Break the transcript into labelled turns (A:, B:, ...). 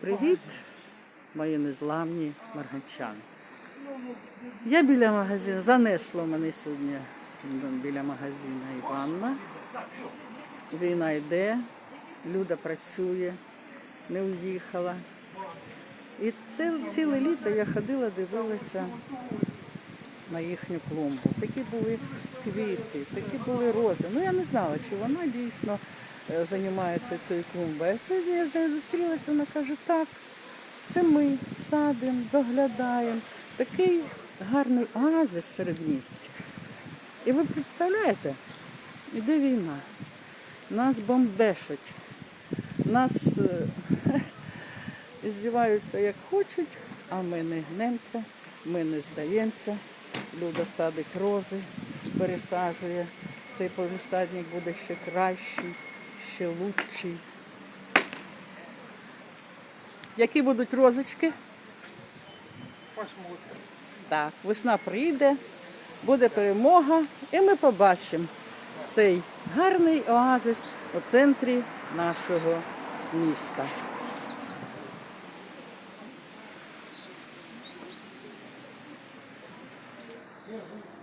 A: Привіт, мої незламні марганчани. Я біля магазину, занесло мене сьогодні біля магазину Іванна. Війна йде, Люда працює, не уїхала. І це ціле літо я ходила, дивилася на їхню клумбу. Такі були квіти, такі були рози. Ну я не знала, чи вона дійсно е, займається цією клумбою. А сьогодні я з нею зустрілася, вона каже, так, це ми садимо, доглядаємо. Такий гарний оазис серед місць. І ви представляєте, іде війна, нас бомбешать, нас е, здіваються як хочуть, а ми не гнемося, ми не здаємося. Люда садить рози, пересаджує. Цей полісадник буде ще кращий, ще лучший. Які будуть розочки?
B: Посмотрим.
A: Так, весна прийде, буде перемога, і ми побачимо цей гарний оазис у центрі нашого міста. Yeah.